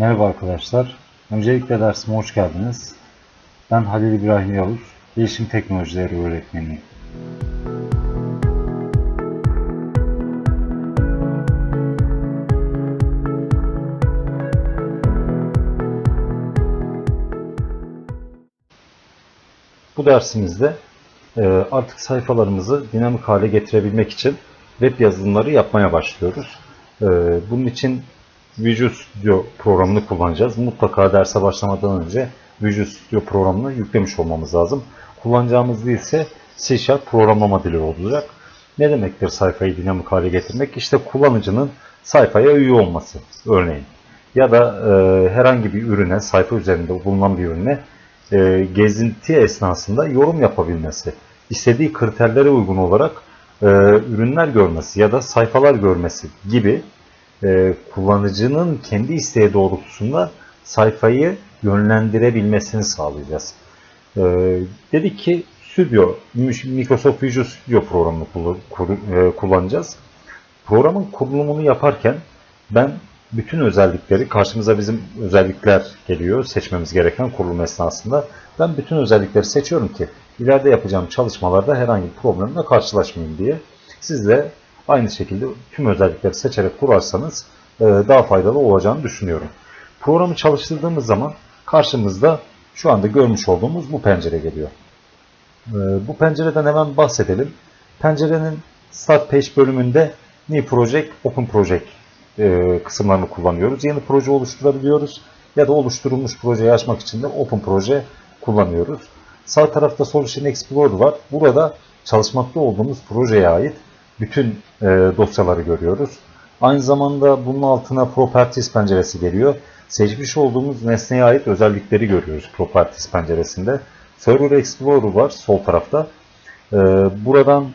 Merhaba arkadaşlar. Öncelikle dersime hoş geldiniz. Ben Halil İbrahim Yavuz, Bilişim Teknolojileri öğretmeniyim. Bu dersimizde e, artık sayfalarımızı dinamik hale getirebilmek için web yazılımları yapmaya başlıyoruz. E, Bunun için Visual Studio programını kullanacağız. Mutlaka derse başlamadan önce Visual Studio programını yüklemiş olmamız lazım. Kullanacağımız dil ise C Sharp programlama dili olacak. Ne demektir sayfayı dinamik hale getirmek? İşte kullanıcının sayfaya üye olması örneğin. Ya da e, herhangi bir ürüne, sayfa üzerinde bulunan bir ürüne e, gezinti esnasında yorum yapabilmesi, istediği kriterlere uygun olarak e, ürünler görmesi ya da sayfalar görmesi gibi e, kullanıcının kendi isteği doğrultusunda sayfayı yönlendirebilmesini sağlayacağız. E, dedik ki Studio, Microsoft Visual Studio programını e, kullanacağız. Programın kurulumunu yaparken ben bütün özellikleri, karşımıza bizim özellikler geliyor seçmemiz gereken kurulum esnasında. Ben bütün özellikleri seçiyorum ki ileride yapacağım çalışmalarda herhangi bir problemle karşılaşmayayım diye. Siz de aynı şekilde tüm özellikleri seçerek kurarsanız e, daha faydalı olacağını düşünüyorum. Programı çalıştırdığımız zaman karşımızda şu anda görmüş olduğumuz bu pencere geliyor. E, Bu pencereden hemen bahsedelim. Pencerenin Start Page bölümünde New Project, Open Project e, kısımlarını kullanıyoruz. Yeni proje oluşturabiliyoruz ya da oluşturulmuş projeyi açmak için de Open Proje kullanıyoruz. Sağ tarafta Solution Explorer var. Burada çalışmakta olduğumuz projeye ait bütün e, dosyaları görüyoruz. Aynı zamanda bunun altına Properties penceresi geliyor. Seçmiş olduğumuz nesneye ait özellikleri görüyoruz Properties penceresinde. Server Explorer var sol tarafta. E, buradan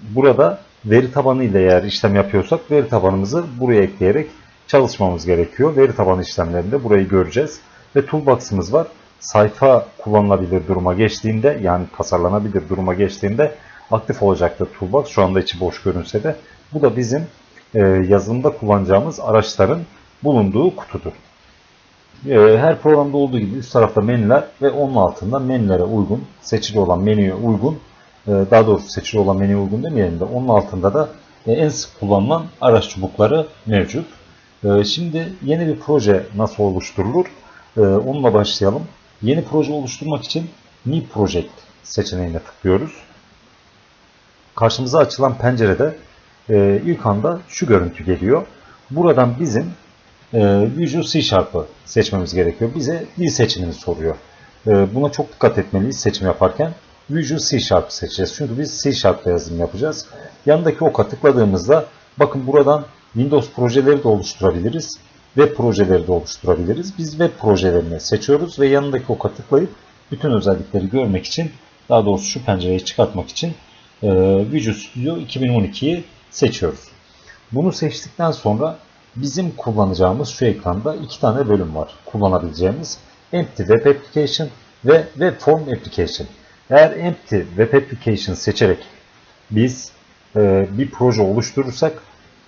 burada veri tabanı ile eğer işlem yapıyorsak veri tabanımızı buraya ekleyerek çalışmamız gerekiyor. Veri tabanı işlemlerinde burayı göreceğiz. Ve toolbox'ımız var. Sayfa kullanılabilir duruma geçtiğinde yani tasarlanabilir duruma geçtiğinde aktif olacaktır toolbox. Şu anda içi boş görünse de. Bu da bizim e, yazılımda kullanacağımız araçların bulunduğu kutudur. E, her programda olduğu gibi üst tarafta menüler ve onun altında menülere uygun, seçili olan menüye uygun e, daha doğrusu seçili olan menüye uygun demeyelim de onun altında da e, en sık kullanılan araç çubukları mevcut. E, Şimdi yeni bir proje nasıl oluşturulur? E, Onunla başlayalım. Yeni proje oluşturmak için New Project seçeneğine tıklıyoruz. Karşımıza açılan pencerede e, ilk anda şu görüntü geliyor. Buradan bizim e, Visual C Sharp'ı seçmemiz gerekiyor. Bize dil seçimini soruyor. E, buna çok dikkat etmeliyiz seçim yaparken. Visual C Sharp seçeceğiz. Çünkü biz C Sharp'ta yazılım yapacağız. Yanındaki oka tıkladığımızda bakın buradan Windows projeleri de oluşturabiliriz. Web projeleri de oluşturabiliriz. Biz web projelerini seçiyoruz ve yanındaki oka tıklayıp bütün özellikleri görmek için daha doğrusu şu pencereyi çıkartmak için e, Visual Studio 2012'yi seçiyoruz. Bunu seçtikten sonra bizim kullanacağımız şu ekranda iki tane bölüm var kullanabileceğimiz. Empty Web Application ve Web Form Application. Eğer Empty Web Application seçerek biz e, bir proje oluşturursak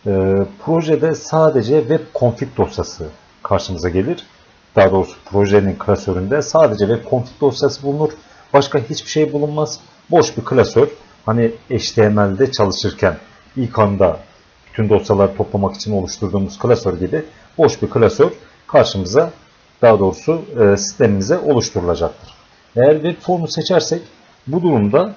e, projede sadece web config dosyası karşımıza gelir. Daha doğrusu projenin klasöründe sadece web config dosyası bulunur. Başka hiçbir şey bulunmaz. Boş bir klasör. Hani HTML'de çalışırken ilk anda bütün dosyaları toplamak için oluşturduğumuz klasör gibi boş bir klasör karşımıza daha doğrusu e, sistemimize oluşturulacaktır. Eğer web formu seçersek bu durumda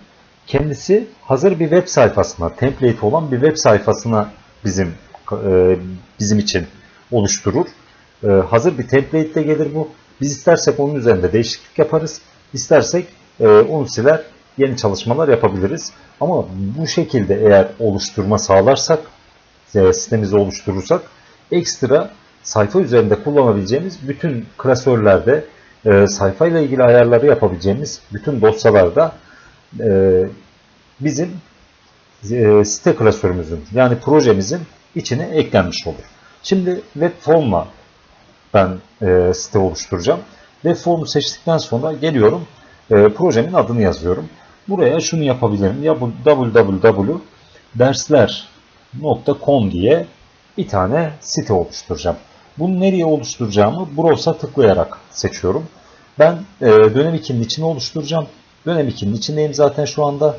kendisi hazır bir web sayfasına, template olan bir web sayfasına bizim e, bizim için oluşturur. E, hazır bir template ile gelir bu. Biz istersek onun üzerinde değişiklik yaparız. İstersek e, onu siler, yeni çalışmalar yapabiliriz. Ama bu şekilde eğer oluşturma sağlarsak, sistemimizi oluşturursak ekstra sayfa üzerinde kullanabileceğimiz bütün klasörlerde e, sayfayla ilgili ayarları yapabileceğimiz bütün dosyalarda e, bizim e, site klasörümüzün yani projemizin içine eklenmiş olur. Şimdi web formla ben e, site oluşturacağım. Web formu seçtikten sonra geliyorum e, projemin adını yazıyorum. Buraya şunu yapabilirim. Ya bu www.dersler.com diye bir tane site oluşturacağım. Bunu nereye oluşturacağımı Browse'a tıklayarak seçiyorum. Ben e, dönem 2'nin içine oluşturacağım. Dönem 2'nin içindeyim zaten şu anda.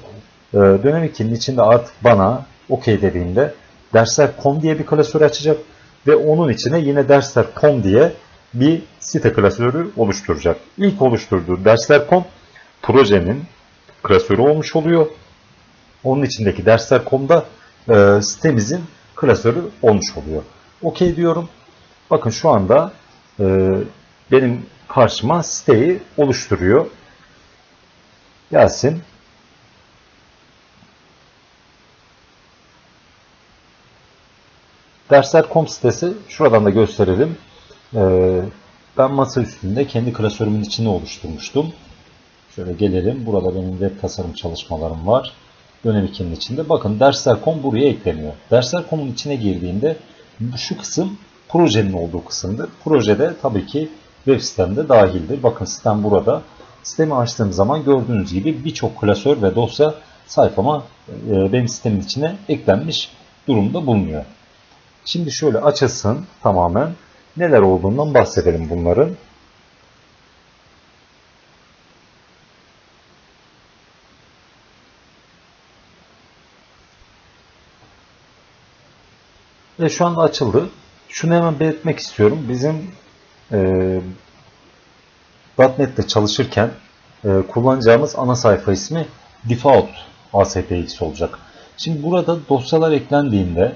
E, dönem 2'nin içinde artık bana OK dediğimde dersler.com diye bir klasör açacak ve onun içine yine dersler.com diye bir site klasörü oluşturacak. İlk oluşturduğu dersler.com projenin klasörü olmuş oluyor. Onun içindeki dersler.com'da e, sitemizin klasörü olmuş oluyor. OK diyorum. Bakın şu anda e, benim karşıma siteyi oluşturuyor. Gelsin. Dersler.com sitesi şuradan da gösterelim. Ee, ben masa üstünde kendi klasörümün içini oluşturmuştum. Şöyle gelelim. Burada benim web tasarım çalışmalarım var. Dönem 2'nin içinde. Bakın dersler.com buraya ekleniyor. Dersler.com'un içine girdiğinde şu kısım projenin olduğu kısımdır. Projede tabii ki web sitemde dahildir. Bakın sistem burada. Sistemi açtığım zaman gördüğünüz gibi birçok klasör ve dosya sayfama e, benim sistemin içine eklenmiş durumda bulunuyor. Şimdi şöyle açılsın tamamen. Neler olduğundan bahsedelim bunların. Ve şu anda açıldı. Şunu hemen belirtmek istiyorum. Bizim e, .NET'te çalışırken e, kullanacağımız ana sayfa ismi default ASPX olacak. Şimdi burada dosyalar eklendiğinde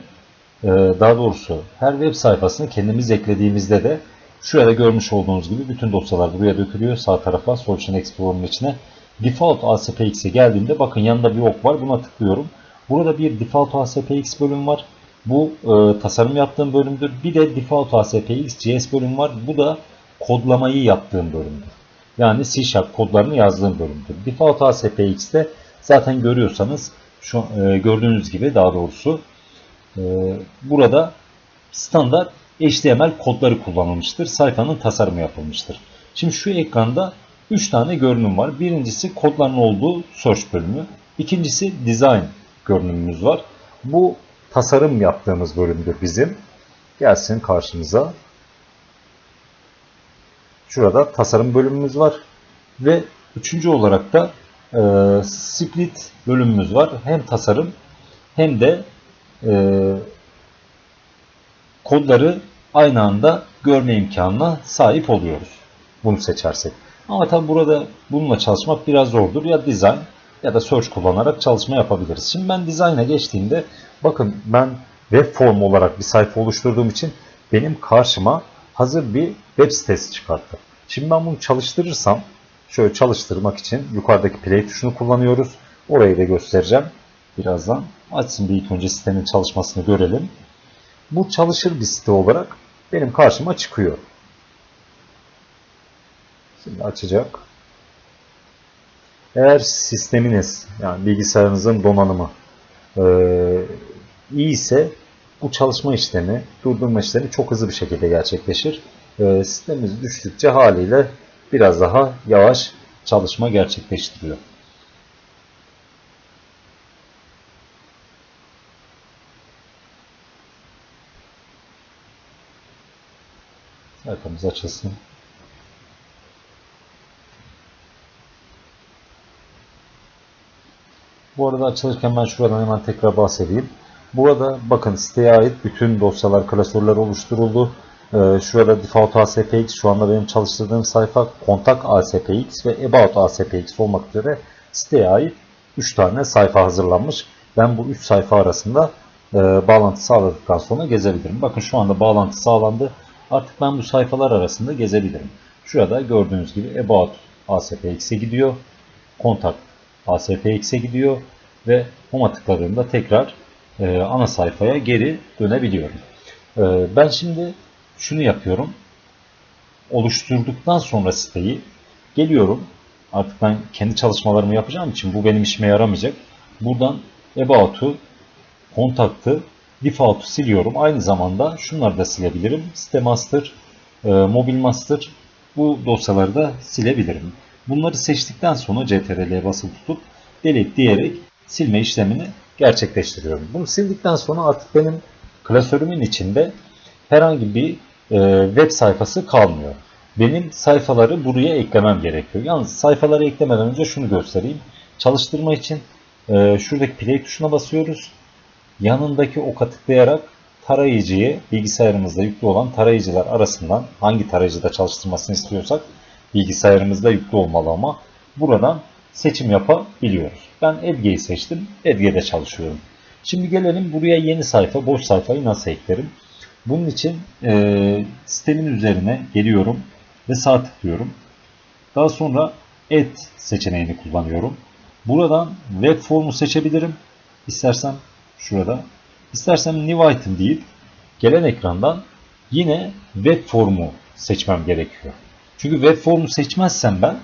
e, daha doğrusu her web sayfasını kendimiz eklediğimizde de şurada görmüş olduğunuz gibi bütün dosyalar buraya dökülüyor. Sağ tarafa Solution Explorer'ın içine. Default ASPX'e geldiğimde bakın yanında bir ok var. Buna tıklıyorum. Burada bir Default ASPX bölüm var. Bu e, tasarım yaptığım bölümdür. Bir de Default ASPX JS bölüm var. Bu da kodlamayı yaptığım bölümdür. Yani C Sharp kodlarını yazdığım bölümdür. Default ASPX'te zaten görüyorsanız şu e, gördüğünüz gibi daha doğrusu e, burada standart HTML kodları kullanılmıştır. Sayfanın tasarımı yapılmıştır. Şimdi şu ekranda 3 tane görünüm var. Birincisi kodların olduğu search bölümü. İkincisi design görünümümüz var. Bu tasarım yaptığımız bölümdür bizim. Gelsin karşımıza. Şurada tasarım bölümümüz var. Ve üçüncü olarak da e, split bölümümüz var. Hem tasarım hem de e, kodları aynı anda görme imkanına sahip oluyoruz. Bunu seçersek. Ama tabi burada bununla çalışmak biraz zordur. Ya design ya da search kullanarak çalışma yapabiliriz. Şimdi ben design'a geçtiğimde bakın ben web form olarak bir sayfa oluşturduğum için benim karşıma hazır bir web sitesi çıkarttı. Şimdi ben bunu çalıştırırsam şöyle çalıştırmak için yukarıdaki play tuşunu kullanıyoruz. Orayı da göstereceğim birazdan. Açsın bir ilk önce sitenin çalışmasını görelim. Bu çalışır bir site olarak benim karşıma çıkıyor. Şimdi açacak. Eğer sisteminiz yani bilgisayarınızın donanımı e, iyi ise bu çalışma işlemi, durdurma işlemi çok hızlı bir şekilde gerçekleşir. E, sistemimiz düştükçe haliyle biraz daha yavaş çalışma gerçekleştiriyor. Sayfamız açılsın. Bu arada açılırken ben şuradan hemen tekrar bahsedeyim. Burada bakın siteye ait bütün dosyalar, klasörler oluşturuldu. Ee, şurada default ASPX şu anda benim çalıştırdığım sayfa kontak ASPX ve about ASPX olmak üzere siteye ait 3 tane sayfa hazırlanmış. Ben bu 3 sayfa arasında e, bağlantı sağladıktan sonra gezebilirim. Bakın şu anda bağlantı sağlandı. Artık ben bu sayfalar arasında gezebilirim. Şurada gördüğünüz gibi about ASPX'e gidiyor. Contact ASPX'e gidiyor ve home'a tıkladığımda tekrar e, ana sayfaya geri dönebiliyorum. E, ben şimdi şunu yapıyorum. Oluşturduktan sonra siteyi geliyorum. Artık ben kendi çalışmalarımı yapacağım için bu benim işime yaramayacak. Buradan About'u, Contact'ı, Default'u siliyorum. Aynı zamanda şunları da silebilirim. Site Master, e, Mobil Master bu dosyaları da silebilirim. Bunları seçtikten sonra CTRL'ye basılı tutup delete diyerek silme işlemini gerçekleştiriyorum. Bunu sildikten sonra artık benim klasörümün içinde herhangi bir e, web sayfası kalmıyor. Benim sayfaları buraya eklemem gerekiyor. Yalnız sayfaları eklemeden önce şunu göstereyim. Çalıştırma için e, şuradaki play tuşuna basıyoruz. Yanındaki oka tıklayarak tarayıcıyı bilgisayarımızda yüklü olan tarayıcılar arasından hangi tarayıcıda çalıştırmasını istiyorsak bilgisayarımızda yüklü olmalı ama buradan seçim yapabiliyoruz. Ben Edge'yi seçtim. Edge'de çalışıyorum. Şimdi gelelim buraya yeni sayfa, boş sayfayı nasıl eklerim? Bunun için e, sistemin üzerine geliyorum ve sağ tıklıyorum. Daha sonra Add seçeneğini kullanıyorum. Buradan web formu seçebilirim. İstersem şurada. İstersem new item deyip gelen ekrandan yine web formu seçmem gerekiyor. Çünkü web formu seçmezsem ben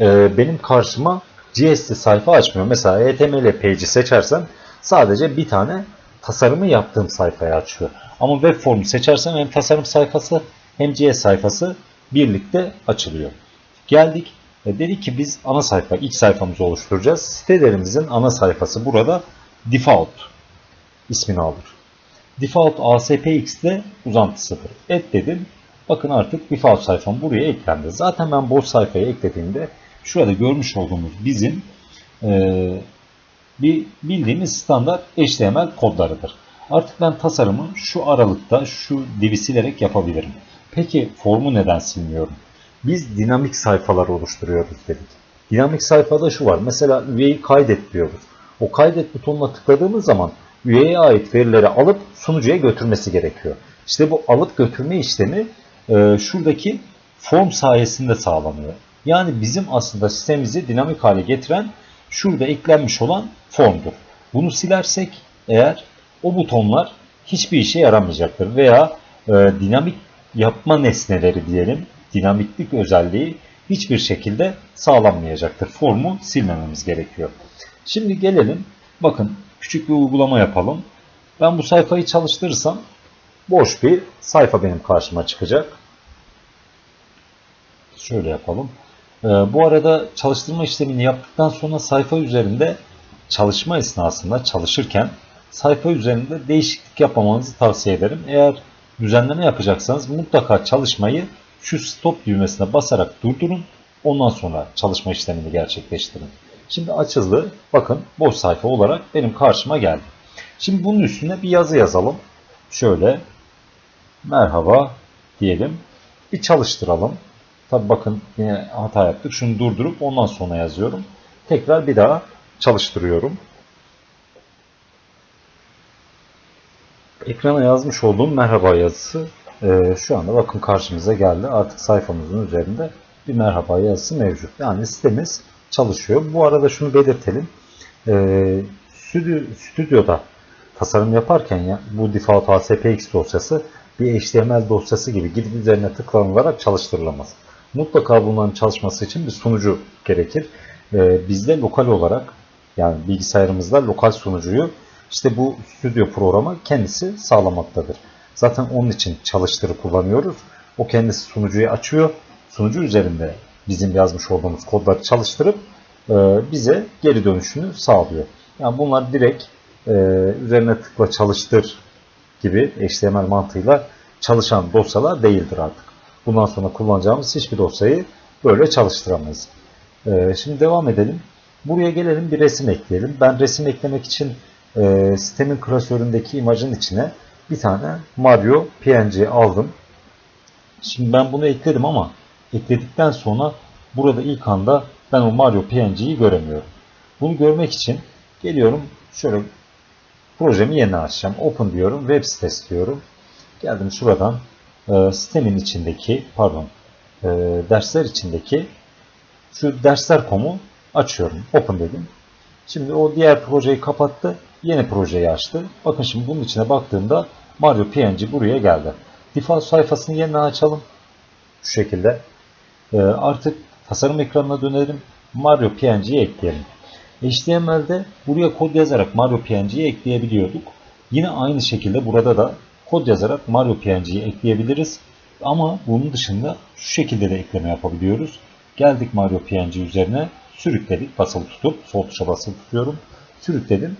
e, benim karşıma CSS sayfa açmıyor. Mesela HTML page'i seçersem sadece bir tane tasarımı yaptığım sayfayı açıyor. Ama web formu seçersem hem tasarım sayfası hem CS sayfası birlikte açılıyor. Geldik. E, dedik ki biz ana sayfa, ilk sayfamızı oluşturacağız. Sitelerimizin ana sayfası burada default ismini alır. Default ASPX'de uzantısıdır. Et dedim. Bakın artık default sayfam buraya eklendi. Zaten ben boş sayfayı eklediğimde şurada görmüş olduğumuz bizim e, bir bildiğimiz standart HTML kodlarıdır. Artık ben tasarımı şu aralıkta şu divi silerek yapabilirim. Peki formu neden silmiyorum? Biz dinamik sayfalar oluşturuyoruz dedik. Dinamik sayfada şu var. Mesela üyeyi kaydet diyoruz. O kaydet butonuna tıkladığımız zaman üyeye ait verileri alıp sunucuya götürmesi gerekiyor. İşte bu alıp götürme işlemi e, şuradaki form sayesinde sağlanıyor. Yani bizim aslında sistemimizi dinamik hale getiren şurada eklenmiş olan formdur. Bunu silersek eğer o butonlar hiçbir işe yaramayacaktır veya e, dinamik yapma nesneleri diyelim dinamiklik özelliği hiçbir şekilde sağlanmayacaktır. Formu silmememiz gerekiyor. Şimdi gelelim bakın küçük bir uygulama yapalım. Ben bu sayfayı çalıştırırsam boş bir sayfa benim karşıma çıkacak. Şöyle yapalım. Ee, bu arada çalıştırma işlemini yaptıktan sonra sayfa üzerinde çalışma esnasında çalışırken sayfa üzerinde değişiklik yapmamanızı tavsiye ederim. Eğer düzenleme yapacaksanız mutlaka çalışmayı şu stop düğmesine basarak durdurun. Ondan sonra çalışma işlemini gerçekleştirin. Şimdi açıldı. Bakın boş sayfa olarak benim karşıma geldi. Şimdi bunun üstüne bir yazı yazalım. Şöyle merhaba diyelim. Bir çalıştıralım. Tabi bakın yine hata yaptık. Şunu durdurup ondan sonra yazıyorum. Tekrar bir daha çalıştırıyorum. Ekrana yazmış olduğum merhaba yazısı e, şu anda bakın karşımıza geldi. Artık sayfamızın üzerinde bir merhaba yazısı mevcut. Yani sitemiz çalışıyor. Bu arada şunu belirtelim. E, stüdyo, stüdyoda tasarım yaparken ya bu default ASPX dosyası bir HTML dosyası gibi gidip üzerine tıklanılarak çalıştırılamaz. Mutlaka bunların çalışması için bir sunucu gerekir. E, bizde lokal olarak yani bilgisayarımızda lokal sunucuyu işte bu stüdyo programı kendisi sağlamaktadır. Zaten onun için çalıştırı kullanıyoruz. O kendisi sunucuyu açıyor. Sunucu üzerinde bizim yazmış olduğumuz kodları çalıştırıp e, bize geri dönüşünü sağlıyor. Yani bunlar direkt e, üzerine tıkla çalıştır gibi HTML mantığıyla çalışan dosyalar değildir artık. Bundan sonra kullanacağımız hiçbir dosyayı böyle çalıştıramayız. E, şimdi devam edelim. Buraya gelelim bir resim ekleyelim. Ben resim eklemek için e, sistemin klasöründeki imajın içine bir tane Mario PNG aldım. Şimdi ben bunu ekledim ama ekledikten sonra burada ilk anda ben o Mario PNG'yi göremiyorum. Bunu görmek için geliyorum şöyle projemi yeniden açacağım. Open diyorum. Web sitesi diyorum. Geldim şuradan e, sistemin içindeki pardon e, dersler içindeki şu dersler komu açıyorum. Open dedim. Şimdi o diğer projeyi kapattı. Yeni projeyi açtı. Bakın şimdi bunun içine baktığımda Mario PNG buraya geldi. Default sayfasını yeniden açalım. Şu şekilde. E, artık tasarım ekranına dönelim. Mario PNG'yi ekleyelim. HTML'de buraya kod yazarak Mario PNG'yi ekleyebiliyorduk. Yine aynı şekilde burada da kod yazarak Mario PNG'yi ekleyebiliriz. Ama bunun dışında şu şekilde de ekleme yapabiliyoruz. Geldik Mario PNG üzerine sürükledik basılı tutup sol tuşa basılı tutuyorum. Sürükledim.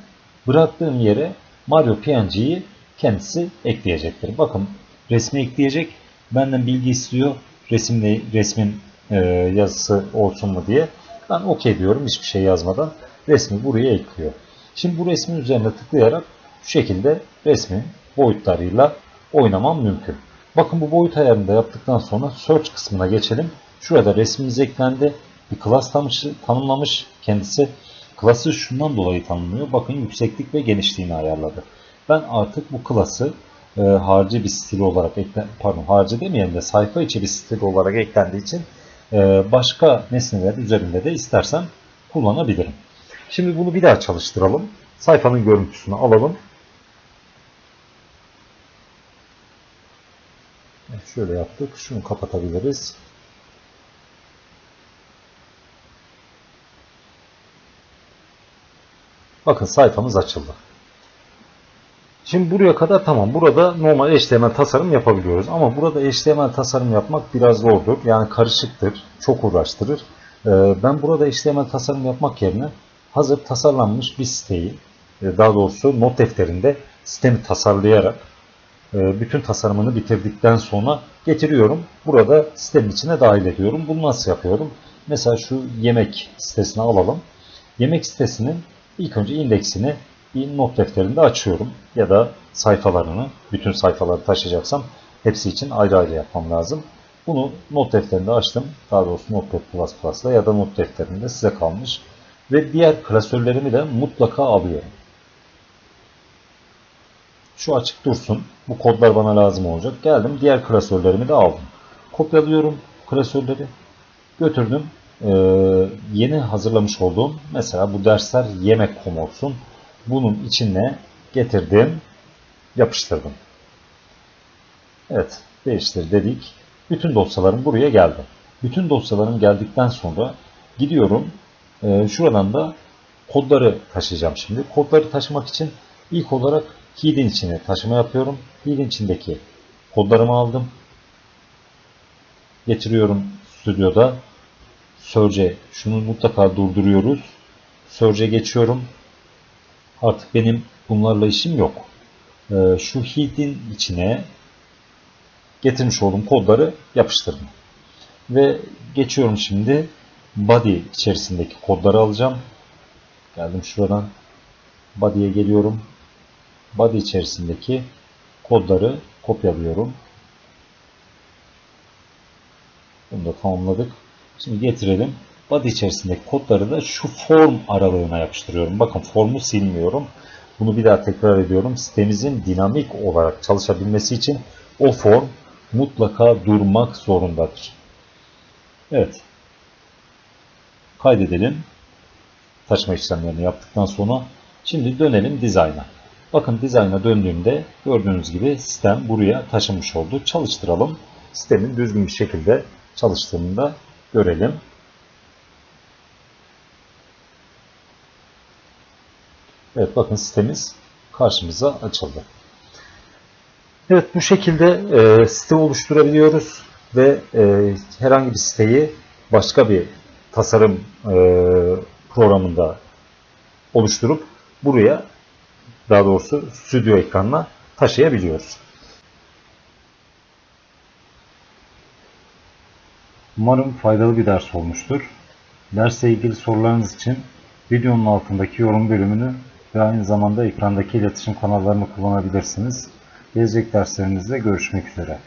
Bıraktığım yere Mario PNG'yi kendisi ekleyecektir. Bakın resmi ekleyecek. Benden bilgi istiyor. Resimle, resmin e, yazısı olsun mu diye. Ben okey diyorum hiçbir şey yazmadan. Resmi buraya ekliyor. Şimdi bu resmin üzerine tıklayarak şu şekilde resmin boyutlarıyla oynamam mümkün. Bakın bu boyut ayarını da yaptıktan sonra search kısmına geçelim. Şurada resmimiz eklendi. Bir class tanımlamış kendisi. Class'ı şundan dolayı tanımlıyor. Bakın yükseklik ve genişliğini ayarladı. Ben artık bu class'ı e, harcı bir stil olarak eklen, pardon harcı demeyelim de sayfa içi bir stil olarak eklendiği için e, başka nesneler üzerinde de istersem kullanabilirim. Şimdi bunu bir daha çalıştıralım. Sayfanın görüntüsünü alalım. Şöyle yaptık. Şunu kapatabiliriz. Bakın sayfamız açıldı. Şimdi buraya kadar tamam. Burada normal HTML tasarım yapabiliyoruz. Ama burada HTML tasarım yapmak biraz zordur. Yani karışıktır. Çok uğraştırır. Ee, Ben burada HTML tasarım yapmak yerine hazır tasarlanmış bir siteyi, e, daha doğrusu not defterinde sistemi tasarlayarak e, bütün tasarımını bitirdikten sonra getiriyorum. Burada sistemin içine dahil ediyorum. Bunu nasıl yapıyorum? Mesela şu yemek sitesini alalım. Yemek sitesinin ilk önce indeksini bir not defterinde açıyorum. Ya da sayfalarını, bütün sayfaları taşıyacaksam hepsi için ayrı ayrı yapmam lazım. Bunu not defterinde açtım. Daha doğrusu Notepad++ ile ya da not defterinde size kalmış. Ve diğer klasörlerimi de mutlaka alıyorum. Şu açık dursun. Bu kodlar bana lazım olacak. Geldim diğer klasörlerimi de aldım. Kopyalıyorum klasörleri. Götürdüm. Ee, yeni hazırlamış olduğum mesela bu dersler yemek.com olsun. Bunun içine getirdim. Yapıştırdım. Evet. Değiştir dedik. Bütün dosyalarım buraya geldi. Bütün dosyalarım geldikten sonra gidiyorum. Ee, şuradan da kodları taşıyacağım şimdi. Kodları taşımak için ilk olarak Head'in içine taşıma yapıyorum. Head'in içindeki kodlarımı aldım. Getiriyorum stüdyoda. Surge şunu mutlaka durduruyoruz. Surge geçiyorum. Artık benim bunlarla işim yok. Ee, şu Head'in içine getirmiş olduğum kodları yapıştırdım. Ve geçiyorum şimdi body içerisindeki kodları alacağım. Geldim şuradan body'ye geliyorum. Body içerisindeki kodları kopyalıyorum. Bunu da tamamladık. Şimdi getirelim. Body içerisindeki kodları da şu form aralığına yapıştırıyorum. Bakın formu silmiyorum. Bunu bir daha tekrar ediyorum. Sitemizin dinamik olarak çalışabilmesi için o form mutlaka durmak zorundadır. Evet. Kaydedelim. Taşıma işlemlerini yaptıktan sonra şimdi dönelim dizayna. Bakın dizayna döndüğümde gördüğünüz gibi sistem buraya taşınmış oldu. Çalıştıralım. Sistemin düzgün bir şekilde çalıştığını da görelim. Evet bakın sitemiz karşımıza açıldı. Evet bu şekilde e, site oluşturabiliyoruz ve e, herhangi bir siteyi başka bir tasarım e, programında oluşturup buraya daha doğrusu stüdyo ekranına taşıyabiliyoruz. Umarım faydalı bir ders olmuştur. Dersle ilgili sorularınız için videonun altındaki yorum bölümünü ve aynı zamanda ekrandaki iletişim kanallarını kullanabilirsiniz. Gelecek derslerimizde görüşmek üzere.